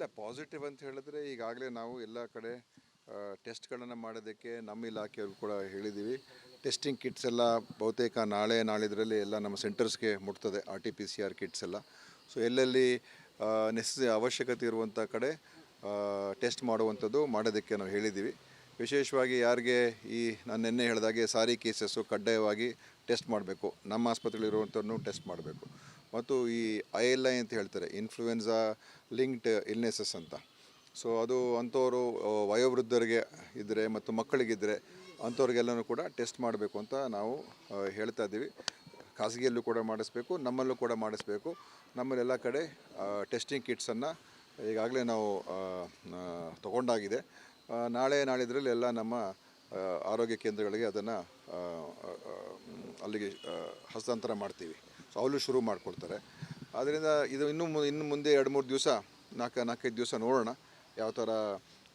ಇಲ್ಲ ಪಾಸಿಟಿವ್ ಅಂತ ಹೇಳಿದ್ರೆ ಈಗಾಗಲೇ ನಾವು ಎಲ್ಲ ಕಡೆ ಟೆಸ್ಟ್ಗಳನ್ನು ಮಾಡೋದಕ್ಕೆ ನಮ್ಮ ಇಲಾಖೆಯವರು ಕೂಡ ಹೇಳಿದ್ದೀವಿ ಟೆಸ್ಟಿಂಗ್ ಕಿಟ್ಸ್ ಎಲ್ಲ ಬಹುತೇಕ ನಾಳೆ, ನಾಳಿದ್ರಲ್ಲಿ ಎಲ್ಲ ನಮ್ಮ ಸೆಂಟರ್ಸ್ಗೆ ಮುಟ್ತದೆ R T P C R kits ಎಲ್ಲ. ಸೊ ಎಲ್ಲೆಲ್ಲಿ ನೆಸ್ ಅವಶ್ಯಕತೆ ಇರುವಂಥ ಕಡೆ ಟೆಸ್ಟ್ ಮಾಡುವಂಥದ್ದು ಮಾಡೋದಕ್ಕೆ ನಾವು ಹೇಳಿದ್ದೀವಿ ವಿಶೇಷವಾಗಿ ಯಾರಿಗೆ ಈ, ನಾನು ನಿನ್ನೆ ಹೇಳಿದಾಗೆ ಸಾರಿ ಕೇಸಸ್ಸು ಕಡ್ಡಾಯವಾಗಿ ಟೆಸ್ಟ್ ಮಾಡಬೇಕು. ನಮ್ಮ ಆಸ್ಪತ್ರೆಗಳಿರುವಂಥವ್ರನ್ನು ಟೆಸ್ಟ್ ಮಾಡಬೇಕು. ಮತ್ತು ಈ ಐ ಎಲ್ ಐ ಅಂತ ಹೇಳ್ತಾರೆ ಇನ್ಫ್ಲೂಯೆನ್ಸಾ ಲಿಂಕ್ಡ್ ಇಲ್ನೆಸಸ್ ಅಂತ. ಸೊ ಅದು ಅಂಥವರು ವಯೋವೃದ್ಧರಿಗೆ ಇದ್ದರೆ ಮತ್ತು ಮಕ್ಕಳಿಗಿದ್ದರೆ ಅಂಥವ್ರಿಗೆಲ್ಲನೂ ಕೂಡ ಟೆಸ್ಟ್ ಮಾಡಬೇಕು ಅಂತ ನಾವು ಹೇಳ್ತಾ ಇದ್ದೀವಿ. ಖಾಸಗಿಯಲ್ಲೂ ಕೂಡ ಮಾಡಿಸ್ಬೇಕು, ನಮ್ಮಲ್ಲೂ ಕೂಡ ಮಾಡಿಸ್ಬೇಕು. ನಮ್ಮಲ್ಲೆಲ್ಲ ಕಡೆ ಟೆಸ್ಟಿಂಗ್ ಕಿಟ್ಸನ್ನು ಈಗಾಗಲೇ ನಾವು ತಗೊಂಡಾಗಿದೆ. ನಾಳೆ ನಾಳಿದ್ರಲ್ಲಿ ಎಲ್ಲ ನಮ್ಮ ಆರೋಗ್ಯ ಕೇಂದ್ರಗಳಿಗೆ ಅದನ್ನು ಅಲ್ಲಿಗೆ ಹಸ್ತಾಂತರ ಮಾಡ್ತೀವಿ. ಸೊ ಅವಲು ಶುರು ಮಾಡಿಕೊಡ್ತಾರೆ. ಆದ್ದರಿಂದ ಇದು ಇನ್ನೂ ಮು- ಇನ್ನು ಮುಂದೆ ಎರಡು ಮೂರು ದಿವಸ ನಾಲ್ಕು ನಾಲ್ಕೈದು ದಿವಸ ನೋಡೋಣ ಯಾವ ಥರ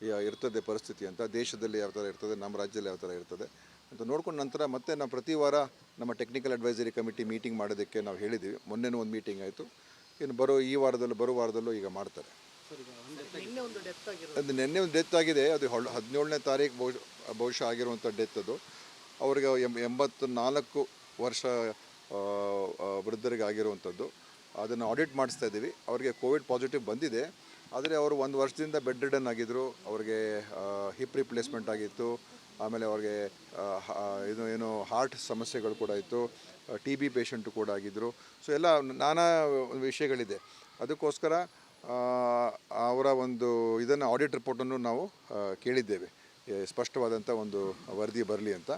ಇರ್ತದೆ ಪರಿಸ್ಥಿತಿ ಅಂತ. ದೇಶದಲ್ಲಿ ಯಾವ ಥರ ಇರ್ತದೆ ನಮ್ಮ ರಾಜ್ಯದಲ್ಲಿ ಯಾವ ಥರ ಇರ್ತದೆ ಅಂತ ನೋಡ್ಕೊಂಡು ನಂತರ ಮತ್ತೆ ನಾವು ಪ್ರತಿ ವಾರ ನಮ್ಮ ಟೆಕ್ನಿಕಲ್ ಅಡ್ವೈಸರಿ ಕಮಿಟಿ ಮೀಟಿಂಗ್ ಮಾಡೋದಕ್ಕೆ ನಾವು ಹೇಳಿದ್ದೀವಿ. ಮೊನ್ನೆನೂ ಒಂದು ಮೀಟಿಂಗ್ ಆಯಿತು. ಇನ್ನು ಬರೋ ಈ ವಾರದಲ್ಲೂ ಬರೋ ವಾರದಲ್ಲೂ ಈಗ ಮಾಡ್ತಾರೆ. ಅದು ನಿನ್ನೆ ಒಂದು ಡೆತ್ ಆಗಿದೆ. ಅದು ಹೊಳ್ ಹದಿನೇಳನೇ ತಾರೀಕು ಬಹುಶಃ ಬಹುಶಃ ಆಗಿರುವಂಥ ಡೆತ್ ಅದು. ಅವ್ರಿಗೆ ಎಂಬ ಎಂಬತ್ತು ನಾಲ್ಕು ವರ್ಷ ವೃದ್ಧರಿಗೆ ಆಗಿರುವಂಥದ್ದು ಅದನ್ನು ಆಡಿಟ್ ಮಾಡಿಸ್ತಾ ಇದ್ದೀವಿ. ಅವರಿಗೆ ಕೋವಿಡ್ ಪಾಸಿಟಿವ್ ಬಂದಿದೆ. ಆದರೆ ಅವರು ಒಂದು ವರ್ಷದಿಂದ ಬೆಡ್ ರಿಡನ್ ಆಗಿದ್ದರು ಅವ್ರಿಗೆ ಹಿಪ್ ರಿಪ್ಲೇಸ್ಮೆಂಟ್ ಆಗಿತ್ತು. ಆಮೇಲೆ ಅವ್ರಿಗೆ ಇದು ಏನು ಹಾರ್ಟ್ ಸಮಸ್ಯೆಗಳು ಕೂಡ ಇತ್ತು. ಟಿ ಬಿ ಪೇಷಂಟು ಕೂಡ ಆಗಿದ್ದರು ಸೊ ಎಲ್ಲ ನಾನಾ ವಿಷಯಗಳಿದೆ. ಅದಕ್ಕೋಸ್ಕರ ಅವರ ಒಂದು ಇದನ್ನು ಆಡಿಟ್ ರಿಪೋರ್ಟನ್ನು ನಾವು ಕೇಳಿದ್ದೇವೆ. ಸ್ಪಷ್ಟವಾದಂಥ ಒಂದು ವರದಿ ಬರಲಿ ಅಂತ.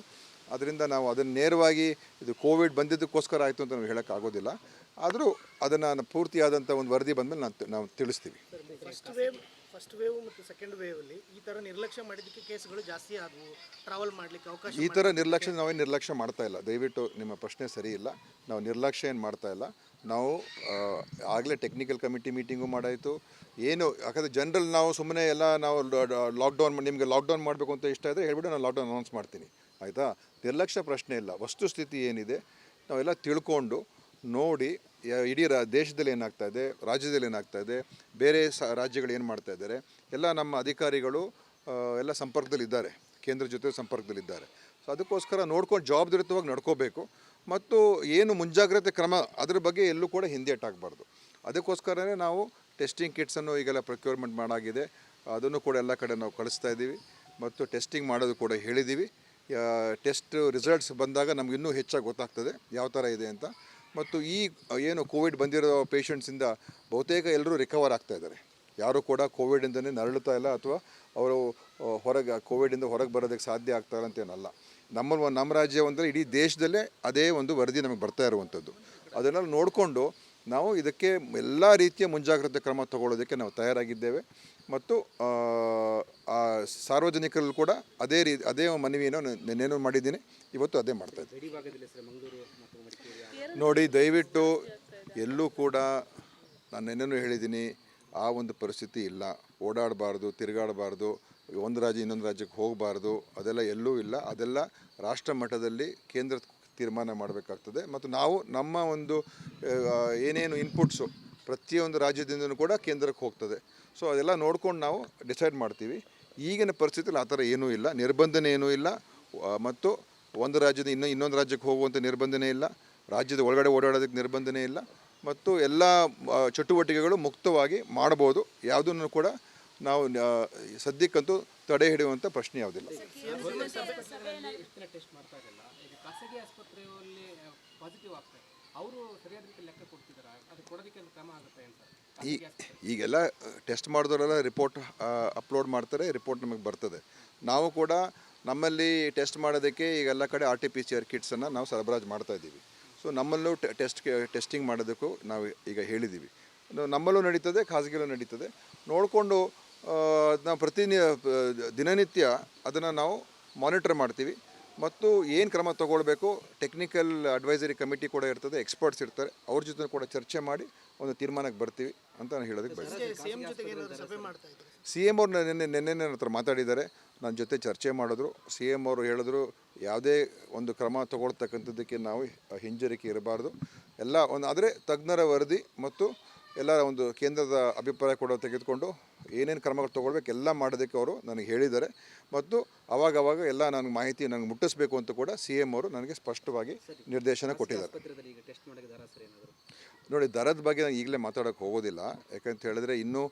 ಅದರಿಂದ ನಾವು ಅದನ್ನು ನೇರವಾಗಿ ಇದು ಕೋವಿಡ್ ಬಂದಿದ್ದಕ್ಕೋಸ್ಕರ ಆಯಿತು ಅಂತ ನಾವು ಹೇಳೋಕ್ಕಾಗೋದಿಲ್ಲ ಆದರೂ ಅದನ್ನು ಪೂರ್ತಿಯಾದಂಥ ಒಂದು ವರದಿ ಬಂದಮೇಲೆ ನಾವು ತಿ- ನಾವು ತಿಳಿಸ್ತೀವಿ. ಫಸ್ಟ್ ವೇವ್ ಮತ್ತು ಸೆಕೆಂಡ್ ವೇವ್ ಅಲ್ಲಿ ಈ ಥರ ನಿರ್ಲಕ್ಷ್ಯ ಮಾಡಿದ್ದಕ್ಕೆ ಕೇಸ್ಗಳು ಜಾಸ್ತಿ ಆದವು. ಟ್ರಾವೆಲ್ ಮಾಡಲಿಕ್ಕೆ ಅವಕಾಶ ಈ ಥರ ನಿರ್ಲಕ್ಷ್ಯ ನಾವೇನು ನಿರ್ಲಕ್ಷ್ಯ ಮಾಡ್ತಾ ಇಲ್ಲ. ದಯವಿಟ್ಟು ನಿಮ್ಮ ಪ್ರಶ್ನೆ ಸರಿ ಇಲ್ಲ. ನಾವು ನಿರ್ಲಕ್ಷ್ಯ ಏನು ಮಾಡ್ತಾ ಇಲ್ಲ. ನಾವು ಆಗಲೇ ಟೆಕ್ನಿಕಲ್ ಕಮಿಟಿ ಮೀಟಿಂಗು ಮಾಡಾಯಿತು. ಏನು, ಯಾಕಂದರೆ ಜನರಲ್ ನಾವು ಸುಮ್ಮನೆ ಎಲ್ಲ ನಾವು ಲಾಕ್ಡೌನ್ ನಿಮಗೆ ಲಾಕ್ಡೌನ್ ಮಾಡಬೇಕು ಅಂತ ಇಷ್ಟ ಇದ್ದರೆ ಹೇಳ್ಬಿಟ್ಟು ನಾನು ಲಾಕ್ಡೌನ್ ಅನೌನ್ಸ್ ಮಾಡ್ತೀನಿ. ಆಯಿತಾ? ನಿರ್ಲಕ್ಷ್ಯ ಪ್ರಶ್ನೆ ಇಲ್ಲ. ವಸ್ತುಸ್ಥಿತಿ ಏನಿದೆ, ನಾವೆಲ್ಲ ತಿಳ್ಕೊಂಡು ನೋಡಿ ಇಡೀ ರಾ, ದೇಶದಲ್ಲಿ ಏನಾಗ್ತಾ ಇದೆ, ರಾಜ್ಯದಲ್ಲಿ ಏನಾಗ್ತಾ ಇದೆ, ಬೇರೆ ಸ, ರಾಜ್ಯಗಳು ಏನು ಮಾಡ್ತಾ ಇದ್ದಾರೆ, ಎಲ್ಲ ನಮ್ಮ ಅಧಿಕಾರಿಗಳು ಎಲ್ಲ ಸಂಪರ್ಕದಲ್ಲಿದ್ದಾರೆ. ಕೇಂದ್ರ ಜೊತೆ ಸಂಪರ್ಕದಲ್ಲಿದ್ದಾರೆ. ಸೊ ಅದಕ್ಕೋಸ್ಕರ ನೋಡ್ಕೊಂಡು ಜವಾಬ್ದಾರಿತವಾಗಿ ನಡ್ಕೋಬೇಕು. ಮತ್ತು ಏನು ಮುಂಜಾಗ್ರತೆ ಕ್ರಮ ಅದ್ರ ಬಗ್ಗೆ ಎಲ್ಲೂ ಕೂಡ ಹಿಂದೇಟಾಗಬಾರ್ದು. ಅದಕ್ಕೋಸ್ಕರನೇ ನಾವು ಟೆಸ್ಟಿಂಗ್ ಕಿಟ್ಸನ್ನು ಈಗೆಲ್ಲ ಪ್ರೊಕ್ಯೂರ್ಮೆಂಟ್ ಮಾಡಾಗಿದೆ. ಅದನ್ನು ಕೂಡ ಎಲ್ಲ ಕಡೆ ನಾವು ಕಳಿಸ್ತಾ ಇದ್ದೀವಿ. ಮತ್ತು ಟೆಸ್ಟಿಂಗ್ ಮಾಡೋದು ಕೂಡ ಹೇಳಿದ್ದೀವಿ. ಟೆಸ್ಟ್ ರಿಸಲ್ಟ್ಸ್ ಬಂದಾಗ ನಮ್ಗೆ ಇನ್ನೂ ಹೆಚ್ಚಾಗಿ ಗೊತ್ತಾಗ್ತದೆ ಯಾವ ಥರ ಇದೆ ಅಂತ. ಮತ್ತು ಈ, ಏನು ಕೋವಿಡ್ ಬಂದಿರೋ ಪೇಷಂಟ್ಸಿಂದ ಬಹುತೇಕ ಎಲ್ಲರೂ ರಿಕವರ್ ಆಗ್ತಾ ಇದ್ದಾರೆ. ಯಾರೂ ಕೂಡ ಕೋವಿಡಿಂದನೇ ನರಳುತ್ತಾ ಇಲ್ಲ ಅಥವಾ ಅವರು ಹೊರಗೆ ಕೋವಿಡಿಂದ ಹೊರಗೆ ಬರೋದಕ್ಕೆ ಸಾಧ್ಯ ಆಗ್ತಾ ಇಲ್ಲ ಅಂತೇನಲ್ಲ ನಮ್ಮ ನಮ್ಮ ರಾಜ್ಯ ಅಂದರೆ ಇಡೀ ದೇಶದಲ್ಲೇ ಅದೇ ಒಂದು ವರದಿ ನಮಗೆ ಬರ್ತಾ ಇರುವಂಥದ್ದು. ಅದನ್ನೆಲ್ಲ ನೋಡಿಕೊಂಡು ನಾವು ಇದಕ್ಕೆ ಎಲ್ಲ ರೀತಿಯ ಮುಂಜಾಗ್ರತೆ ಕ್ರಮ ತಗೊಳ್ಳೋದಕ್ಕೆ ನಾವು ತಯಾರಾಗಿದ್ದೇವೆ. ಮತ್ತು ಸಾರ್ವಜನಿಕರಲ್ಲೂ ಕೂಡ ಅದೇ ರೀತಿ, ಅದೇ ಮನವಿಯನ್ನು ನಿನ್ನೇನು ಮಾಡಿದ್ದೀನಿ. ಇವತ್ತು ಅದೇ ಮಾಡ್ತಾ ಇದ್ದೀನಿ. ನೋಡಿ, ದಯವಿಟ್ಟು ಎಲ್ಲೂ ಕೂಡ ನಾನು ನಿನ್ನೇನು ಹೇಳಿದ್ದೀನಿ, ಆ ಒಂದು ಪರಿಸ್ಥಿತಿ ಇಲ್ಲ. ಓಡಾಡಬಾರ್ದು, ತಿರುಗಾಡಬಾರ್ದು. ಒಂದು ರಾಜ್ಯ ಇನ್ನೊಂದು ರಾಜ್ಯಕ್ಕೆ ಹೋಗಬಾರ್ದು, ಅದೆಲ್ಲ ಎಲ್ಲೂ ಇಲ್ಲ. ಅದೆಲ್ಲ ರಾಷ್ಟ್ರ ಮಟ್ಟದಲ್ಲಿ ಕೇಂದ್ರ ತೀರ್ಮಾನ ಮಾಡಬೇಕಾಗ್ತದೆ. ಮತ್ತು ನಾವು ನಮ್ಮ ಒಂದು ಏನೇನು ಇನ್ಪುಟ್ಸು ಪ್ರತಿಯೊಂದು ರಾಜ್ಯದಿಂದನೂ ಕೂಡ ಕೇಂದ್ರಕ್ಕೆ ಹೋಗ್ತದೆ. ಸೊ ಅದೆಲ್ಲ ನೋಡ್ಕೊಂಡು ನಾವು ಡಿಸೈಡ್ ಮಾಡ್ತೀವಿ. ಈಗಿನ ಪರಿಸ್ಥಿತಿಯಲ್ಲಿ ಆ ಥರ ಏನೂ ಇಲ್ಲ. ನಿರ್ಬಂಧನೆ ಏನೂ ಇಲ್ಲ. ಮತ್ತು ಒಂದು ರಾಜ್ಯದ ಇನ್ನೂ, ಇನ್ನೊಂದು ರಾಜ್ಯಕ್ಕೆ ಹೋಗುವಂಥ ನಿರ್ಬಂಧನೆ ಇಲ್ಲ. ರಾಜ್ಯದ ಒಳಗಡೆ ಓಡಾಡೋದಕ್ಕೆ ನಿರ್ಬಂಧನೆ ಇಲ್ಲ. ಮತ್ತು ಎಲ್ಲ ಚಟುವಟಿಕೆಗಳು ಮುಕ್ತವಾಗಿ ಮಾಡ್ಬೋದು. ಯಾವುದನ್ನು ಕೂಡ ನಾವು ಸದ್ಯಕ್ಕಂತೂ ತಡೆ ಹಿಡಿಯುವಂಥ ಪ್ರಶ್ನೆ ಯಾವುದಿಲ್ಲ. ಈ ಈಗೆಲ್ಲ ಟೆಸ್ಟ್ ಮಾಡಿದವರೆಲ್ಲ ರಿಪೋರ್ಟ್ ಅಪ್ಲೋಡ್ ಮಾಡ್ತಾರೆ ರಿಪೋರ್ಟ್ ನಮಗೆ ಬರ್ತದೆ. ನಾವು ಕೂಡ ನಮ್ಮಲ್ಲಿ ಟೆಸ್ಟ್ ಮಾಡೋದಕ್ಕೆ ಈಗೆಲ್ಲ ಕಡೆ R T P C R ಕಿಟ್ಸನ್ನು ನಾವು ಸರಬರಾಜು ಮಾಡ್ತಾ ಇದ್ದೀವಿ. ಸೊ ನಮ್ಮಲ್ಲೂ ಟೆಸ್ಟ್ ಟೆಸ್ಟಿಂಗ್ ಮಾಡೋದಕ್ಕೂ ನಾವು ಈಗ ಹೇಳಿದ್ದೀವಿ. ನಮ್ಮಲ್ಲೂ ನಡೀತದೆ ಖಾಸಗಿಯಲ್ಲೂ ನಡೀತದೆ. ನೋಡಿಕೊಂಡು ನಾವು ಪ್ರತಿ ದಿನನಿತ್ಯ ಅದನ್ನು ನಾವು ಮಾನಿಟರ್ ಮಾಡ್ತೀವಿ. ಮತ್ತು ಏನು ಕ್ರಮ ತಗೊಳ್ಬೇಕು ಟೆಕ್ನಿಕಲ್ ಅಡ್ವೈಸರಿ ಕಮಿಟಿ ಕೂಡ ಇರ್ತದೆ ಎಕ್ಸ್ಪರ್ಟ್ಸ್ ಇರ್ತಾರೆ ಅವ್ರ ಜೊತೆ ಕೂಡ ಚರ್ಚೆ ಮಾಡಿ ಒಂದು ತೀರ್ಮಾನಕ್ಕೆ ಬರ್ತೀವಿ ಅಂತ ನಾನು ಹೇಳೋದಕ್ಕೆ ಬಯಸ್ತೀನಿ. ಸಿ ಎಂ ಅವ್ರು ನಿನ್ನೆ ನಿನ್ನೆ ನನ್ನ ಹತ್ರ ಮಾತಾಡಿದ್ದಾರೆ ನನ್ನ ಜೊತೆ ಚರ್ಚೆ ಮಾಡಿದ್ರು. ಸಿ ಎಂ ಅವರು ಹೇಳಿದ್ರು ಯಾವುದೇ ಒಂದು ಕ್ರಮ ತಗೊಳ್ತಕ್ಕಂಥದ್ದಕ್ಕೆ ನಾವು ಹಿಂಜರಿಕೆ ಇರಬಾರ್ದು. ಎಲ್ಲ ಒಂದು ಆದರೆ ತಜ್ಞರ ವರದಿ ಮತ್ತು ಎಲ್ಲ ಒಂದು ಕೇಂದ್ರದ ಅಭಿಪ್ರಾಯ ಕೂಡ ತೆಗೆದುಕೊಂಡು ಏನೇನು ಕ್ರಮಗಳು ತೊಗೊಳ್ಬೇಕು ಎಲ್ಲ ಮಾಡೋದಕ್ಕೆ ಅವರು ನನಗೆ ಹೇಳಿದ್ದಾರೆ. ಮತ್ತು ಅವಾಗವಾಗ ಎಲ್ಲ ನನಗೆ ಮಾಹಿತಿ ನನಗೆ ಮುಟ್ಟಿಸ್ಬೇಕು ಅಂತ ಕೂಡ ಸಿ ಎಂ ಅವರು ನನಗೆ ಸ್ಪಷ್ಟವಾಗಿ ನಿರ್ದೇಶನ ಕೊಟ್ಟಿದ್ದಾರೆ. ನೋಡಿ ದರದ ಬಗ್ಗೆ ನಾನು ಈಗಲೇ ಮಾತಾಡೋಕ್ಕೆ ಹೋಗೋದಿಲ್ಲ. ಯಾಕಂತ ಹೇಳಿದ್ರೆ ಇನ್ನೂ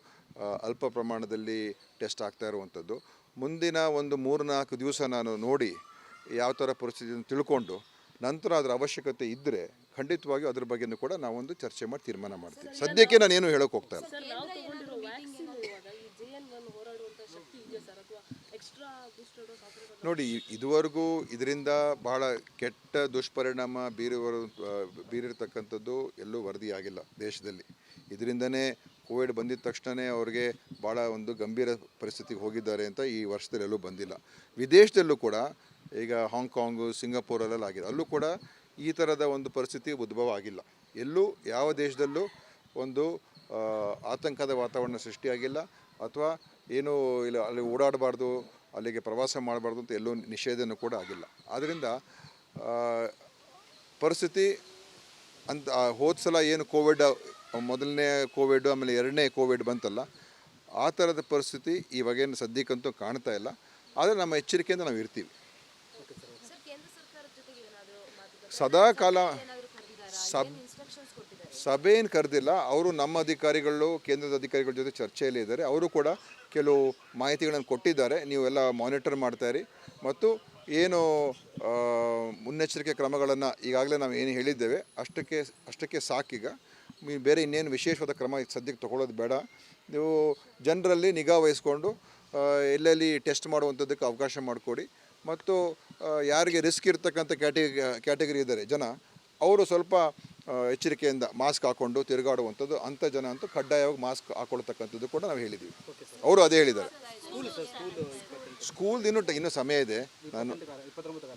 ಅಲ್ಪ ಪ್ರಮಾಣದಲ್ಲಿ ಟೆಸ್ಟ್ ಆಗ್ತಾ ಇರುವಂಥದ್ದು. ಮುಂದಿನ ಒಂದು ಮೂರು ನಾಲ್ಕು ದಿವಸ ನಾನು ನೋಡಿ ಯಾವ ಥರ ಪರಿಸ್ಥಿತಿಯನ್ನು ತಿಳ್ಕೊಂಡು ನಂತರ ಅದರ ಅವಶ್ಯಕತೆ ಇದ್ದರೆ ಖಂಡಿತವಾಗಿಯೂ ಅದ್ರ ಬಗ್ಗೆನೂ ಕೂಡ ನಾವೊಂದು ಚರ್ಚೆ ಮಾಡಿ ತೀರ್ಮಾನ ಮಾಡ್ತೀವಿ. ಸದ್ಯಕ್ಕೆ ನಾನು ಏನು ಹೇಳೋಕೆ ಹೋಗ್ತಾ ಇಲ್ಲ. ನೋಡಿ ಇದುವರೆಗೂ ಇದರಿಂದ ಬಹಳ ಕೆಟ್ಟ ದುಷ್ಪರಿಣಾಮ ಬೀರುವ ಬೀರಿರ್ತಕ್ಕಂಥದ್ದು ಎಲ್ಲೂ ವರದಿಯಾಗಿಲ್ಲ ದೇಶದಲ್ಲಿ. ಇದರಿಂದನೇ ಕೋವಿಡ್ ಬಂದಿದ ತಕ್ಷಣವೇ ಅವ್ರಿಗೆ ಭಾಳ ಒಂದು ಗಂಭೀರ ಪರಿಸ್ಥಿತಿಗೆ ಹೋಗಿದ್ದಾರೆ ಅಂತ ಈ ವರ್ಷದಲ್ಲಿ ಎಲ್ಲೂ ಬಂದಿಲ್ಲ. ವಿದೇಶದಲ್ಲೂ ಕೂಡ, ಈಗ ಹಾಂಗ್ಕಾಂಗು ಸಿಂಗಾಪುರಲ್ಲೆಲ್ಲ ಆಗಿದೆ ಅಲ್ಲೂ ಕೂಡ ಈ ಥರದ ಒಂದು ಪರಿಸ್ಥಿತಿ ಉದ್ಭವ ಆಗಿಲ್ಲ. ಎಲ್ಲೂ ಯಾವ ದೇಶದಲ್ಲೂ ಒಂದು ಆತಂಕದ ವಾತಾವರಣ ಸೃಷ್ಟಿಯಾಗಿಲ್ಲ. ಅಥವಾ ಏನು ಇಲ್ಲ, ಅಲ್ಲಿ ಓಡಾಡಬಾರ್ದು ಅಲ್ಲಿಗೆ ಪ್ರವಾಸ ಮಾಡಬಾರ್ದು ಅಂತ ಎಲ್ಲೂ ನಿಷೇಧನೂ ಕೂಡ ಆಗಿಲ್ಲ. ಆದ್ದರಿಂದ ಆ, ಪರಿಸ್ಥಿತಿ ಅಂತ ಹೋದ ಸಲ ಏನು ಕೋವಿಡ್ ಮೊದಲನೇ ಕೋವಿಡ್ ಆಮೇಲೆ ಎರಡನೇ ಕೋವಿಡ್ ಬಂತಲ್ಲ ಆ ಥರದ ಪರಿಸ್ಥಿತಿ ಇವಾಗೇನು ಸದ್ಯಕ್ಕಂತೂ ಕಾಣ್ತಾ ಇಲ್ಲ. ಆದರೆ ನಮ್ಮ ಎಚ್ಚರಿಕೆಯಿಂದ ನಾವು ಇರ್ತೀವಿ. ಸದಾ ಕಾಲ ಸಬ್ ಇನ್ಸ್ಟ್ರಕ್ಷನ್ಸ್ ಕೊಟ್ಟಿದ್ದಾರೆ. ಸಭೆ ಏನು ಕರೆದಿಲ್ಲ, ಅವರು ನಮ್ಮ ಅಧಿಕಾರಿಗಳು, ಕೇಂದ್ರದ ಅಧಿಕಾರಿಗಳ ಜೊತೆ ಚರ್ಚೆಯಲ್ಲಿ ಇದ್ದಾರೆ. ಅವರು ಕೂಡ ಕೆಲವು ಮಾಹಿತಿಗಳನ್ನು ಕೊಟ್ಟಿದ್ದಾರೆ. ನೀವೆಲ್ಲ ಮಾನಿಟರ್ ಮಾಡ್ತಾಯಿರಿ ಮತ್ತು ಏನು ಮುನ್ನೆಚ್ಚರಿಕೆ ಕ್ರಮಗಳನ್ನು ಈಗಾಗಲೇ ನಾವು ಏನು ಹೇಳಿದ್ದೇವೆ, ಅಷ್ಟಕ್ಕೆ ಅಷ್ಟಕ್ಕೆ ಸಾಕೀಗ. ಬೇರೆ ಇನ್ನೇನು ವಿಶೇಷವಾದ ಕ್ರಮ ಸದ್ಯಕ್ಕೆ ತೊಗೊಳ್ಳೋದು ಬೇಡ. ನೀವು ಜನರಲ್ಲಿ ನಿಗಾ ವಹಿಸ್ಕೊಂಡು ಎಲ್ಲೆಲ್ಲಿ ಟೆಸ್ಟ್ ಮಾಡುವಂಥದ್ದಕ್ಕೆ ಅವಕಾಶ ಮಾಡಿಕೊಡಿ. ಮತ್ತು ಯಾರಿಗೆ ರಿಸ್ಕ್ ಇರ್ತಕ್ಕಂಥ ಕ್ಯಾಟಿ ಕ್ಯಾಟಗರಿ ಇದ್ದಾರೆ ಜನ, ಅವರು ಸ್ವಲ್ಪ ಎಚ್ಚರಿಕೆಯಿಂದ ಮಾಸ್ಕ್ ಹಾಕೊಂಡು ತಿರುಗಾಡುವಂಥದ್ದು, ಅಂಥ ಜನ ಅಂತೂ ಕಡ್ಡಾಯವಾಗಿ ಮಾಸ್ಕ್ ಹಾಕೊಳ್ತಕ್ಕಂಥದ್ದು ಕೂಡ ನಾವು ಹೇಳಿದ್ದೀವಿ. ಅವರು ಅದೇ ಹೇಳಿದ್ದಾರೆ. ಸ್ಕೂಲ್ ಇನ್ನೂ ಇನ್ನೂ ಸಮಯ ಇದೆ. ನಾನು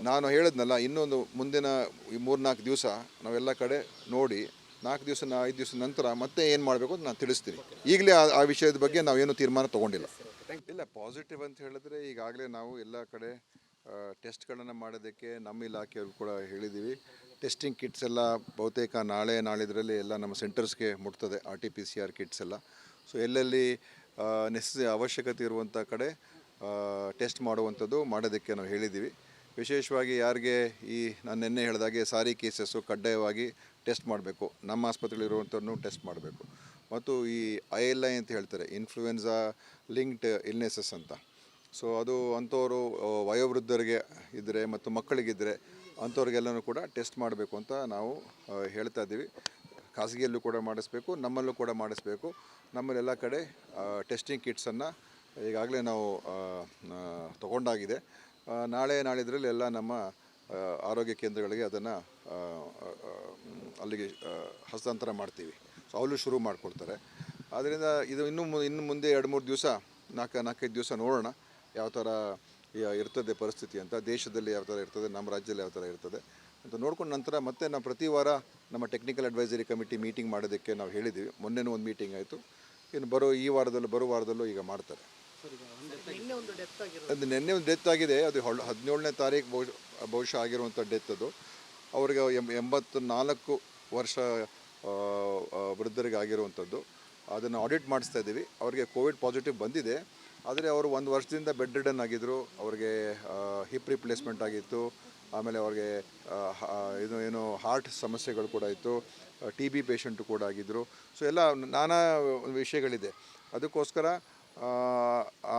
ನಾನು ಹೇಳಿದ್ನಲ್ಲ, ಇನ್ನೊಂದು ಮುಂದಿನ ಈ ಮೂರ್ನಾಲ್ಕು ದಿವಸ ನಾವೆಲ್ಲ ಕಡೆ ನೋಡಿ, ನಾಲ್ಕು ದಿವಸ, ಐದು ದಿವಸ ನಂತರ ಮತ್ತೆ ಏನು ಮಾಡಬೇಕು ಅಂತ ನಾನು ತಿಳಿಸ್ತೀನಿ. ಈಗಲೇ ಆ ವಿಷಯದ ಬಗ್ಗೆ ನಾವೇನು ತೀರ್ಮಾನ ತೊಗೊಂಡಿಲ್ಲ. ಇಲ್ಲ ಪಾಸಿಟಿವ್ ಅಂತ ಹೇಳಿದ್ರೆ ಈಗಾಗಲೇ ನಾವು ಎಲ್ಲ ಕಡೆ ಟೆಸ್ಟ್ಗಳನ್ನು ಮಾಡೋದಕ್ಕೆ ನಮ್ಮ ಇಲಾಖೆಯವರು ಕೂಡ ಹೇಳಿದ್ದೀವಿ ಟೆಸ್ಟಿಂಗ್ ಕಿಟ್ಸ್ ಎಲ್ಲ ಬಹುತೇಕ ನಾಳೆ, ನಾಳಿದ್ರಲ್ಲಿ ಎಲ್ಲ ನಮ್ಮ ಸೆಂಟರ್ಸ್ಗೆ ಮುಟ್ತದೆ, R T P C R kits ಎಲ್ಲ. ಸೊ, ಎಲ್ಲೆಲ್ಲಿ ನೆಸ್ ಅವಶ್ಯಕತೆ ಇರುವಂಥ ಕಡೆ ಟೆಸ್ಟ್ ಮಾಡುವಂಥದ್ದು ಮಾಡೋದಕ್ಕೆ ನಾವು ಹೇಳಿದ್ದೀವಿ ವಿಶೇಷವಾಗಿ ಯಾರಿಗೆ ಈ, ನಾನು ನಿನ್ನೆ ಹೇಳಿದಾಗೆ ಸಾರಿ ಕೇಸಸ್ಸು ಕಡ್ಡಾಯವಾಗಿ ಟೆಸ್ಟ್ ಮಾಡಬೇಕು. ನಮ್ಮ ಆಸ್ಪತ್ರೆಗಳಿರುವಂಥವ್ರನ್ನು ಟೆಸ್ಟ್ ಮಾಡಬೇಕು. ಮತ್ತು ಈ ಐ ಎಲ್ ಐ ಅಂತ ಹೇಳ್ತಾರೆ ಇನ್ಫ್ಲೂಯೆನ್ಸಾ ಲಿಂಕ್ಡ್ ಇಲ್ನೆಸಸ್ ಅಂತ. ಸೊ ಅದು ಅಂಥವರು ವಯೋವೃದ್ಧರಿಗೆ ಇದ್ದರೆ ಮತ್ತು ಮಕ್ಕಳಿಗಿದ್ದರೆ ಅಂಥವ್ರಿಗೆಲ್ಲನೂ ಕೂಡ ಟೆಸ್ಟ್ ಮಾಡಬೇಕು ಅಂತ ನಾವು ಹೇಳ್ತಾ ಇದ್ದೀವಿ. ಖಾಸಗಿಯಲ್ಲೂ ಕೂಡ ಮಾಡಿಸ್ಬೇಕು, ನಮ್ಮಲ್ಲೂ ಕೂಡ ಮಾಡಿಸ್ಬೇಕು. ನಮ್ಮಲ್ಲೆಲ್ಲ ಕಡೆ ಟೆಸ್ಟಿಂಗ್ ಕಿಟ್ಸನ್ನು ಈಗಾಗಲೇ ನಾವು ತಗೊಂಡಾಗಿದೆ. ನಾಳೆ ನಾಳಿದ್ರಲ್ಲಿ ಎಲ್ಲ ನಮ್ಮ ಆರೋಗ್ಯ ಕೇಂದ್ರಗಳಿಗೆ ಅದನ್ನು ಅಲ್ಲಿಗೆ ಹಸ್ತಾಂತರ ಮಾಡ್ತೀವಿ. ಸೊ ಅವಳು ಶುರು ಮಾಡಿಕೊಡ್ತಾರೆ. ಆದ್ದರಿಂದ ಇದು ಇನ್ನೂ ಇನ್ನು ಮುಂದೆ ಎರಡು ಮೂರು ದಿವಸ, ನಾಲ್ಕು, ನಾಲ್ಕೈದು ದಿವಸ ನೋಡೋಣ. ಯಾವ ಥರ ಇರ್ತದೆ ಪರಿಸ್ಥಿತಿ ಅಂತ ದೇಶದಲ್ಲಿ ಯಾವ ಥರ ಇರ್ತದೆ ನಮ್ಮ ರಾಜ್ಯದಲ್ಲಿ ಯಾವ ಥರ ಇರ್ತದೆ ಅಂತ ನೋಡ್ಕೊಂಡು ನಂತರ ಮತ್ತೆ ನಾವು ಪ್ರತಿ ವಾರ ನಮ್ಮ ಟೆಕ್ನಿಕಲ್ ಅಡ್ವೈಸರಿ ಕಮಿಟಿ ಮೀಟಿಂಗ್ ಮಾಡೋದಕ್ಕೆ ನಾವು ಹೇಳಿದ್ದೀವಿ. ಮೊನ್ನೆನೂ ಒಂದು ಮೀಟಿಂಗ್ ಆಯಿತು. ಇನ್ನು ಬರೋ ಈ ವಾರದಲ್ಲೂ ಬರೋ ವಾರದಲ್ಲೂ ಈಗ ಮಾಡ್ತಾರೆ. ಅದು ನಿನ್ನೆ ಒಂದು ಡೆತ್ ಆಗಿದೆ. ಅದು ಹೊಳ್ ಹದಿನೇಳನೇ ತಾರೀಕು ಬಹುಶಃ ಬಹುಶಃ ಆಗಿರುವಂಥ ಡೆತ್ ಅದು. ಅವ್ರಿಗೆ ಎಂ ಎಂಬತ್ತು ನಾಲ್ಕು ವರ್ಷ ವೃದ್ಧರಿಗೆ ಆಗಿರುವಂಥದ್ದು. ಅದನ್ನು ಆಡಿಟ್ ಮಾಡಿಸ್ತಾ ಇದ್ದೀವಿ. ಅವರಿಗೆ ಕೋವಿಡ್ ಪಾಸಿಟಿವ್ ಬಂದಿದೆ. ಆದರೆ ಅವರು ಒಂದು ವರ್ಷದಿಂದ ಬೆಡ್ ರಿಡನ್ ಆಗಿದ್ದರು ಅವ್ರಿಗೆ ಹಿಪ್ ರಿಪ್ಲೇಸ್ಮೆಂಟ್ ಆಗಿತ್ತು. ಆಮೇಲೆ ಅವ್ರಿಗೆ ಇದು ಏನು ಹಾರ್ಟ್ ಸಮಸ್ಯೆಗಳು ಕೂಡ ಇತ್ತು. ಟಿ ಬಿ ಪೇಷಂಟು ಕೂಡ ಆಗಿದ್ದರು ಸೊ ಎಲ್ಲ ನಾನಾ ವಿಷಯಗಳಿದೆ. ಅದಕ್ಕೋಸ್ಕರ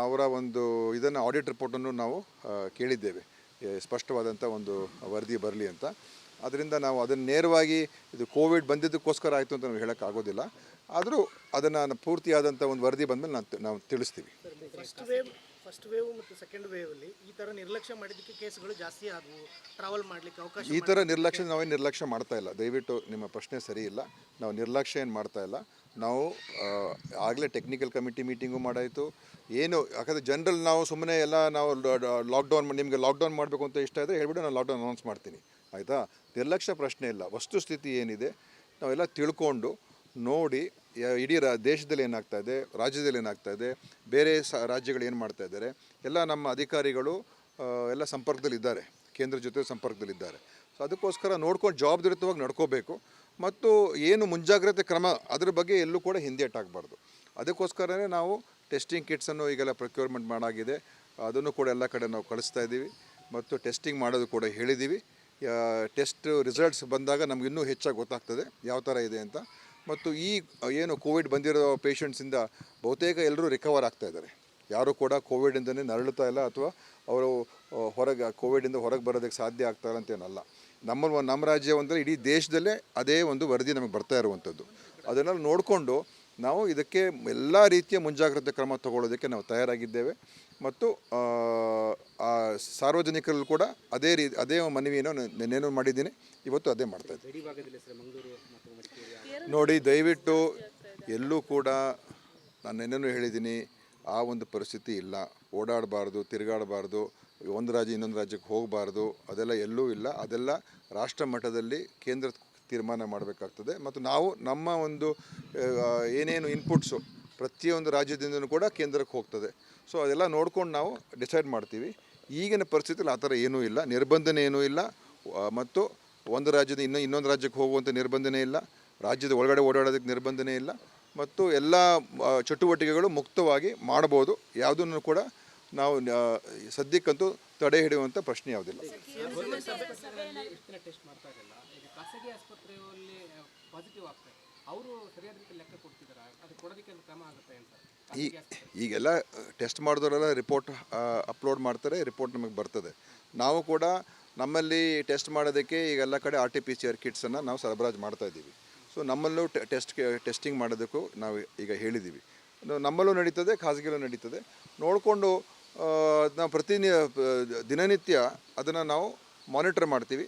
ಅವರ ಒಂದು ಇದನ್ನು ಆಡಿಟ್ ರಿಪೋರ್ಟನ್ನು ನಾವು ಕೇಳಿದ್ದೇವೆ. ಸ್ಪಷ್ಟವಾದಂಥ ಒಂದು ವರದಿ ಬರಲಿ ಅಂತ. ಅದರಿಂದ ನಾವು ಅದನ್ನು ನೇರವಾಗಿ ಇದು ಕೋವಿಡ್ ಬಂದಿದ್ದಕ್ಕೋಸ್ಕರ ಆಯಿತು ಅಂತ ನಾವು ಹೇಳೋಕ್ಕಾಗೋದಿಲ್ಲ. ಆದರೂ ಅದನ್ನು ಪೂರ್ತಿಯಾದಂಥ ಒಂದು ವರದಿ ಬಂದಮೇಲೆ ನಾನು ನಾವು ತಿಳಿಸ್ತೀವಿ. ಫಸ್ಟ್ ವೇವ್ ಫಸ್ಟ್ ವೇವ್ ಮತ್ತು ಸೆಕೆಂಡ್ ವೇವಲ್ಲಿ ಈ ಥರ ನಿರ್ಲಕ್ಷ್ಯ ಮಾಡಿದಕ್ಕೆ ಕೇಸ್ಗಳು ಜಾಸ್ತಿ ಆದವು. ಟ್ರಾವೆಲ್ ಮಾಡಲಿಕ್ಕೆ ಅವಕಾಶ ಈ ಥರ ನಿರ್ಲಕ್ಷ್ಯ ನಾವೇನು ನಿರ್ಲಕ್ಷ್ಯ ಮಾಡ್ತಾ ಇಲ್ಲ. ದಯವಿಟ್ಟು ನಿಮ್ಮ ಪ್ರಶ್ನೆ ಸರಿ ಇಲ್ಲ. ನಾವು ನಿರ್ಲಕ್ಷ್ಯ ಏನು ಮಾಡ್ತಾ ಇಲ್ಲ. ನಾವು ಆಗಲೇ ಟೆಕ್ನಿಕಲ್ ಕಮಿಟಿ ಮೀಟಿಂಗು ಮಾಡಾಯಿತು. ಏನು ಯಾಕಂದರೆ ಜನರಲ್ ನಾವು ಸುಮ್ಮನೆ ಎಲ್ಲ ನಾವು ಲಾಕ್ಡೌನ್ ನಿಮಗೆ ಲಾಕ್ಡೌನ್ ಮಾಡಬೇಕು ಅಂತ ಇಷ್ಟ ಇದ್ದರೆ ಹೇಳ್ಬಿಟ್ಟು ನಾನು ಲಾಕ್ಡೌನ್ ಅನೌನ್ಸ್ ಮಾಡ್ತೀನಿ. ಆಯಿತಾ? ನಿರ್ಲಕ್ಷ್ಯ ಪ್ರಶ್ನೆ ಇಲ್ಲ. ವಸ್ತುಸ್ಥಿತಿ ಏನಿದೆ? ನಾವೆಲ್ಲ ತಿಳ್ಕೊಂಡು ನೋಡಿ ಇಡೀ ರಾ, ದೇಶದಲ್ಲಿ ಏನಾಗ್ತಾ ಇದೆ, ರಾಜ್ಯದಲ್ಲಿ ಏನಾಗ್ತಾ ಇದೆ, ಬೇರೆ ಸ, ರಾಜ್ಯಗಳು ಏನು ಮಾಡ್ತಾ ಇದ್ದಾರೆ, ಎಲ್ಲ ನಮ್ಮ ಅಧಿಕಾರಿಗಳು ಎಲ್ಲ ಸಂಪರ್ಕದಲ್ಲಿದ್ದಾರೆ ಕೇಂದ್ರ ಜೊತೆ ಸಂಪರ್ಕದಲ್ಲಿದ್ದಾರೆ ಸೊ ಅದಕ್ಕೋಸ್ಕರ ನೋಡ್ಕೊಂಡು ಜವಾಬ್ದಾರಿತವಾಗಿ ನಡ್ಕೋಬೇಕು. ಮತ್ತು ಏನು ಮುಂಜಾಗ್ರತೆ ಕ್ರಮ, ಅದ್ರ ಬಗ್ಗೆ ಎಲ್ಲೂ ಕೂಡ ಹಿಂದೇಟಾಗಬಾರ್ದು ಅದಕ್ಕೋಸ್ಕರನೇ ನಾವು ಟೆಸ್ಟಿಂಗ್ ಕಿಟ್ಸನ್ನು ಈಗೆಲ್ಲ ಪ್ರೊಕ್ಯೂರ್ಮೆಂಟ್ ಮಾಡಾಗಿದೆ. ಅದನ್ನು ಕೂಡ ಎಲ್ಲ ಕಡೆ ನಾವು ಕಳಿಸ್ತಾ ಇದ್ದೀವಿ. ಮತ್ತು ಟೆಸ್ಟಿಂಗ್ ಮಾಡೋದು ಕೂಡ ಹೇಳಿದ್ದೀವಿ. ಟೆಸ್ಟ್ ರಿಸಲ್ಟ್ಸ್ ಬಂದಾಗ ನಮ್ಗೆ ಇನ್ನೂ ಹೆಚ್ಚಾಗಿ ಗೊತ್ತಾಗ್ತದೆ, ಯಾವ ಥರ ಇದೆ ಅಂತ. ಮತ್ತು ಈ ಏನು ಕೋವಿಡ್ ಬಂದಿರೋ ಪೇಷಂಟ್ಸಿಂದ ಬಹುತೇಕ ಎಲ್ಲರೂ ರಿಕವರ್ ಆಗ್ತಾ ಇದ್ದಾರೆ. ಯಾರೂ ಕೂಡ ಕೋವಿಡಿಂದನೇ ನರಳುತ್ತಾ ಇಲ್ಲ ಅಥವಾ ಅವರು ಹೊರಗೆ ಕೋವಿಡಿಂದ ಹೊರಗೆ ಬರೋದಕ್ಕೆ ಸಾಧ್ಯ ಆಗ್ತಾ ಇಲ್ಲ ಅಂತೇನಲ್ಲ ನಮ್ಮ ನಮ್ಮ ರಾಜ್ಯ ಅಂದರೆ ಇಡೀ ದೇಶದಲ್ಲೇ ಅದೇ ಒಂದು ವರದಿ ನಮಗೆ ಬರ್ತಾ ಇರುವಂಥದ್ದು. ಅದನ್ನೆಲ್ಲ ನೋಡಿಕೊಂಡು ನಾವು ಇದಕ್ಕೆ ಎಲ್ಲ ರೀತಿಯ ಮುಂಜಾಗ್ರತೆ ಕ್ರಮ ತಗೊಳ್ಳೋದಕ್ಕೆ ನಾವು ತಯಾರಾಗಿದ್ದೇವೆ. ಮತ್ತು ಸಾರ್ವಜನಿಕರಲ್ಲೂ ಕೂಡ ಅದೇ ರೀತಿ ಅದೇ ಮನವಿಯನ್ನು ನೆನ್ನೇನು ಮಾಡಿದ್ದೀನಿ. ಇವತ್ತು ಅದೇ ಮಾಡ್ತಾ ಇದ್ದೀನಿ. ನೋಡಿ, ದಯವಿಟ್ಟು ಎಲ್ಲೂ ಕೂಡ ನಾನು ಏನೇನು ಹೇಳಿದ್ದೀನಿ, ಆ ಒಂದು ಪರಿಸ್ಥಿತಿ ಇಲ್ಲ. ಓಡಾಡಬಾರ್ದು, ತಿರುಗಾಡಬಾರ್ದು, ಒಂದು ರಾಜ್ಯ ಇನ್ನೊಂದು ರಾಜ್ಯಕ್ಕೆ ಹೋಗಬಾರ್ದು, ಅದೆಲ್ಲ ಎಲ್ಲೂ ಇಲ್ಲ. ಅದೆಲ್ಲ ರಾಷ್ಟ್ರ ಮಟ್ಟದಲ್ಲಿ ಕೇಂದ್ರ ತೀರ್ಮಾನ ಮಾಡಬೇಕಾಗ್ತದೆ. ಮತ್ತು ನಾವು ನಮ್ಮ ಒಂದು ಏನೇನು ಇನ್ಪುಟ್ಸು ಪ್ರತಿಯೊಂದು ರಾಜ್ಯದಿಂದನೂ ಕೂಡ ಕೇಂದ್ರಕ್ಕೆ ಹೋಗ್ತದೆ. ಸೊ ಅದೆಲ್ಲ ನೋಡ್ಕೊಂಡು ನಾವು ಡಿಸೈಡ್ ಮಾಡ್ತೀವಿ. ಈಗಿನ ಪರಿಸ್ಥಿತಿಯಲ್ಲಿ ಆ ಥರ ಏನೂ ಇಲ್ಲ. ನಿರ್ಬಂಧನೆ ಏನೂ ಇಲ್ಲ. ಮತ್ತು ಒಂದು ರಾಜ್ಯದ ಇನ್ನೂ, ಇನ್ನೊಂದು ರಾಜ್ಯಕ್ಕೆ ಹೋಗುವಂಥ ನಿರ್ಬಂಧನೆ ಇಲ್ಲ. ರಾಜ್ಯದ ಒಳಗಡೆ ಓಡಾಡೋದಕ್ಕೆ ನಿರ್ಬಂಧನೆ ಇಲ್ಲ. ಮತ್ತು ಎಲ್ಲ ಚಟುವಟಿಕೆಗಳು ಮುಕ್ತವಾಗಿ ಮಾಡ್ಬೋದು ಯಾವುದನ್ನು ಕೂಡ ನಾವು ಸದ್ಯಕ್ಕಂತೂ ತಡೆ ಹಿಡಿಯುವಂಥ ಪ್ರಶ್ನೆ ಯಾವುದಿಲ್ಲ. ಈ, ಈಗೆಲ್ಲ ಟೆಸ್ಟ್ ಮಾಡಿದವರೆಲ್ಲ ರಿಪೋರ್ಟ್ ಅಪ್ಲೋಡ್ ಮಾಡ್ತಾರೆ, ರಿಪೋರ್ಟ್ ನಮಗೆ ಬರ್ತದೆ. ನಾವು ಕೂಡ ನಮ್ಮಲ್ಲಿ ಟೆಸ್ಟ್ ಮಾಡೋದಕ್ಕೆ ಈಗೆಲ್ಲ ಕಡೆ R T P C R ಕಿಟ್ಸನ್ನು ನಾವು ಸರಬರಾಜು ಮಾಡ್ತಾ ಇದ್ದೀವಿ. ಸೊ ನಮ್ಮಲ್ಲೂ ಟೆಸ್ಟ್ ಟೆಸ್ಟಿಂಗ್ ಮಾಡೋದಕ್ಕೂ ನಾವು ಈಗ ಹೇಳಿದ್ದೀವಿ ನಮ್ಮಲ್ಲೂ ನಡೀತದೆ ಖಾಸಗಿಯಲ್ಲೂ ನಡೀತದೆ. ನೋಡಿಕೊಂಡು ನಾವು ಪ್ರತಿ ದಿನನಿತ್ಯ ಅದನ್ನು ನಾವು ಮಾನಿಟರ್ ಮಾಡ್ತೀವಿ.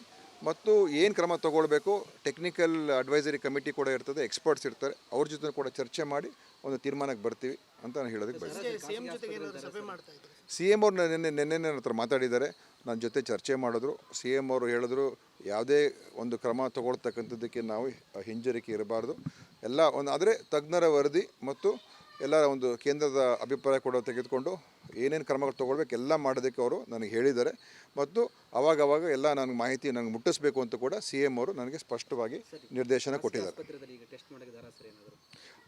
ಮತ್ತು ಏನು ಕ್ರಮ ತಗೊಳ್ಬೇಕು ಟೆಕ್ನಿಕಲ್ ಅಡ್ವೈಸರಿ ಕಮಿಟಿ ಕೂಡ ಇರ್ತದೆ ಎಕ್ಸ್ಪರ್ಟ್ಸ್ ಇರ್ತಾರೆ. ಅವ್ರ ಜೊತೆ ಕೂಡ ಚರ್ಚೆ ಮಾಡಿ ಒಂದು ತೀರ್ಮಾನಕ್ಕೆ ಬರ್ತೀವಿ ಅಂತ ನಾನು ಹೇಳೋದಕ್ಕೆ ಬಯಸ್ತೀನಿ. ಸಿ ಎಂ ಅವ್ರು ನಿನ್ನೆ ನಿನ್ನೆ ನನ್ನ ಹತ್ರ ಮಾತಾಡಿದ್ದಾರೆ. ನನ್ನ ಜೊತೆ ಚರ್ಚೆ ಮಾಡಿದ್ರು ಸಿ ಎಂ ಅವರು ಹೇಳಿದ್ರು ಯಾವುದೇ ಒಂದು ಕ್ರಮ ತಗೊಳ್ತಕ್ಕಂಥದ್ದಕ್ಕೆ ನಾವು ಹಿಂಜರಿಕೆ ಇರಬಾರ್ದು. ಎಲ್ಲ ಒಂದು ಆದರೆ ತಜ್ಞರ ವರದಿ ಮತ್ತು ಎಲ್ಲ ಒಂದು ಕೇಂದ್ರದ ಅಭಿಪ್ರಾಯ ಕೂಡ ತೆಗೆದುಕೊಂಡು ಏನೇನು ಕ್ರಮಗಳು ತೊಗೊಳ್ಬೇಕು ಎಲ್ಲ ಮಾಡೋದಕ್ಕೆ ಅವರು ನನಗೆ ಹೇಳಿದ್ದಾರೆ. ಮತ್ತು ಅವಾಗವಾಗ ಎಲ್ಲ ನನಗೆ ಮಾಹಿತಿ ನನಗೆ ಮುಟ್ಟಿಸ್ಬೇಕು ಅಂತ ಕೂಡ ಸಿ ಎಂ ಅವರು ನನಗೆ ಸ್ಪಷ್ಟವಾಗಿ ನಿರ್ದೇಶನ ಕೊಟ್ಟಿದ್ದಾರೆ.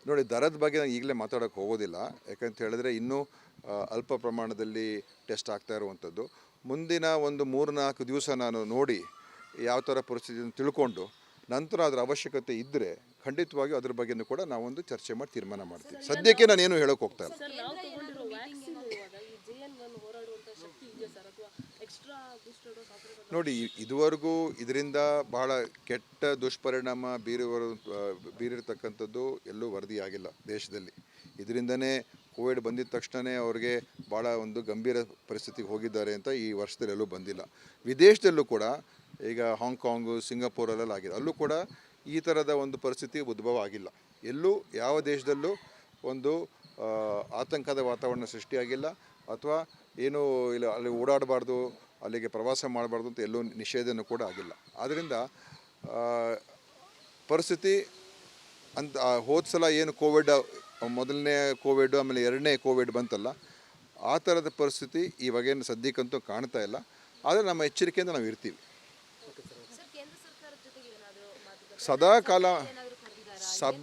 ನೋಡಿ ದರದ ಬಗ್ಗೆ ನಾನು ಈಗಲೇ ಮಾತಾಡೋಕ್ಕೆ ಹೋಗೋದಿಲ್ಲ. ಯಾಕಂತ ಹೇಳಿದ್ರೆ ಇನ್ನೂ ಅಲ್ಪ ಪ್ರಮಾಣದಲ್ಲಿ ಟೆಸ್ಟ್ ಆಗ್ತಾ ಇರುವಂಥದ್ದು. ಮುಂದಿನ ಒಂದು ಮೂರು ನಾಲ್ಕು ದಿವಸ ನಾನು ನೋಡಿ ಯಾವ ಥರ ಪರಿಸ್ಥಿತಿಯನ್ನು ತಿಳ್ಕೊಂಡು ನಂತರ ಅದರ ಅವಶ್ಯಕತೆ ಇದ್ದರೆ ಖಂಡಿತವಾಗಿಯೂ ಅದ್ರ ಬಗ್ಗೆನೂ ಕೂಡ ನಾವೊಂದು ಚರ್ಚೆ ಮಾಡಿ ತೀರ್ಮಾನ ಮಾಡ್ತೀವಿ. ಸದ್ಯಕ್ಕೆ ನಾನು ಏನು ಹೇಳೋಕೆ ಹೋಗ್ತಾ ಇಲ್ಲ. ನೋಡಿ ಇದುವರೆಗೂ ಇದರಿಂದ ಬಹಳ ಕೆಟ್ಟ ದುಷ್ಪರಿಣಾಮ ಬೀರುವ ಬೀರಿರ್ತಕ್ಕಂಥದ್ದು ಎಲ್ಲೂ ವರದಿಯಾಗಿಲ್ಲ ದೇಶದಲ್ಲಿ. ಇದರಿಂದನೇ ಕೋವಿಡ್ ಬಂದಿದ ತಕ್ಷಣವೇ ಅವ್ರಿಗೆ ಭಾಳ ಒಂದು ಗಂಭೀರ ಪರಿಸ್ಥಿತಿಗೆ ಹೋಗಿದ್ದಾರೆ ಅಂತ ಈ ವರ್ಷದಲ್ಲಿ ಎಲ್ಲೂ ಬಂದಿಲ್ಲ. ವಿದೇಶದಲ್ಲೂ ಕೂಡ ಈಗ ಹಾಂಗ್ಕಾಂಗು ಸಿಂಗಾಪುರಲ್ಲೆಲ್ಲ ಆಗಿದೆ ಅಲ್ಲೂ ಕೂಡ ಈ ಥರದ ಒಂದು ಪರಿಸ್ಥಿತಿ ಉದ್ಭವ ಆಗಿಲ್ಲ. ಎಲ್ಲೂ ಯಾವ ದೇಶದಲ್ಲೂ ಒಂದು ಆತಂಕದ ವಾತಾವರಣ ಸೃಷ್ಟಿಯಾಗಿಲ್ಲ. ಅಥವಾ ಏನು ಇಲ್ಲ, ಅಲ್ಲಿ ಓಡಾಡಬಾರ್ದು, ಅಲ್ಲಿಗೆ ಪ್ರವಾಸ ಮಾಡಬಾರ್ದು ಅಂತ ಎಲ್ಲೂ ನಿಷೇಧನೂ ಕೂಡ ಆಗಿಲ್ಲ. ಆದ್ದರಿಂದ ಪರಿಸ್ಥಿತಿ ಅಂತ ಹೋದ ಸಲ ಏನು ಕೋವಿಡ್ ಮೊದಲನೇ ಕೋವಿಡ್ ಆಮೇಲೆ ಎರಡನೇ ಕೋವಿಡ್ ಬಂತಲ್ಲ ಆ ಥರದ ಪರಿಸ್ಥಿತಿ ಇವಾಗೇನು ಸದ್ಯಕ್ಕಂತೂ ಕಾಣ್ತಾ ಇಲ್ಲ. ಆದರೆ ನಮ್ಮ ಎಚ್ಚರಿಕೆಯಿಂದ ನಾವು ಇರ್ತೀವಿ. ಸದಾ ಕಾಲ ಸಬ್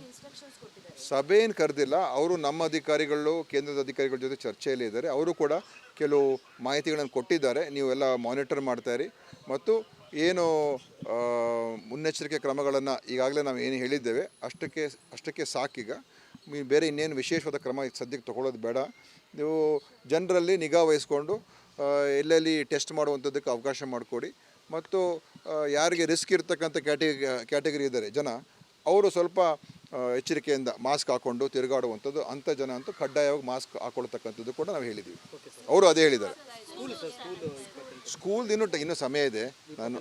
ಸಭೆಯನ್ನು ಕರೆದಿಲ್ಲ. ಅವರು ನಮ್ಮ ಅಧಿಕಾರಿಗಳು ಕೇಂದ್ರದ ಅಧಿಕಾರಿಗಳ ಜೊತೆ ಚರ್ಚೆಯಲ್ಲಿ ಇದ್ದಾರೆ. ಅವರು ಕೂಡ ಕೆಲವು ಮಾಹಿತಿಗಳನ್ನು ಕೊಟ್ಟಿದ್ದಾರೆ. ನೀವೆಲ್ಲ ಮಾನಿಟರ್ ಮಾಡ್ತಾಯಿರಿ ಮತ್ತು ಏನು ಮುನ್ನೆಚ್ಚರಿಕೆ ಕ್ರಮಗಳನ್ನು ಈಗಾಗಲೇ ನಾವು ಏನು ಹೇಳಿದ್ದೇವೆ ಅಷ್ಟಕ್ಕೆ ಅಷ್ಟಕ್ಕೆ ಸಾಕೀಗ. ಬೇರೆ ಇನ್ನೇನು ವಿಶೇಷವಾದ ಕ್ರಮ ಸದ್ಯಕ್ಕೆ ತಗೊಳ್ಳೋದು ಬೇಡ. ನೀವು ಜನರಲ್ಲಿ ನಿಗಾ ವಹಿಸ್ಕೊಂಡು ಎಲ್ಲೆಲ್ಲಿ ಟೆಸ್ಟ್ ಮಾಡುವಂಥದ್ದಕ್ಕೆ ಅವಕಾಶ ಮಾಡಿಕೊಡಿ. ಮತ್ತು ಯಾರಿಗೆ ರಿಸ್ಕ್ ಇರ್ತಕ್ಕಂಥ ಕ್ಯಾಟಿ, ಕ್ಯಾಟಗರಿ ಇದ್ದಾರೆ ಜನ, ಅವರು ಸ್ವಲ್ಪ ಎಚ್ಚರಿಕೆಯಿಂದ ಮಾಸ್ಕ್ ಹಾಕ್ಕೊಂಡು ತಿರುಗಾಡುವಂಥದ್ದು, ಅಂಥ ಜನ ಅಂತೂ ಕಡ್ಡಾಯವಾಗಿ ಮಾಸ್ಕ್ ಹಾಕೊಳ್ತಕ್ಕಂಥದ್ದು ಕೂಡ ನಾವು ಹೇಳಿದ್ದೀವಿ. ಅವರು ಅದೇ ಹೇಳಿದ್ದಾರೆ. ಸ್ಕೂಲ್ ಟ- ಇನ್ನೂ ಸಮಯ ಇದೆ. ನಾನು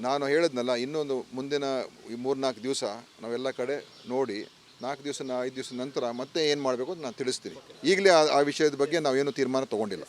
ನಾನು ಹೇಳಿದ್ನಲ್ಲ, ಇನ್ನೊಂದು ಮುಂದಿನ ಈ ಮೂರ್ನಾಲ್ಕು ದಿವಸ ನಾವೆಲ್ಲ ಕಡೆ ನೋಡಿ ನಾಲ್ಕು ದಿವಸ, ಐದು ದಿವಸ ನಂತರ ಮತ್ತೆ ಏನು ಮಾಡಬೇಕು ಅಂತ ನಾನು ತಿಳಿಸ್ತೀನಿ. ಈಗಲೇ ಆ- ವಿಷಯದ ಬಗ್ಗೆ ನಾವೇನು ತೀರ್ಮಾನ ತೊಗೊಂಡಿಲ್ಲ.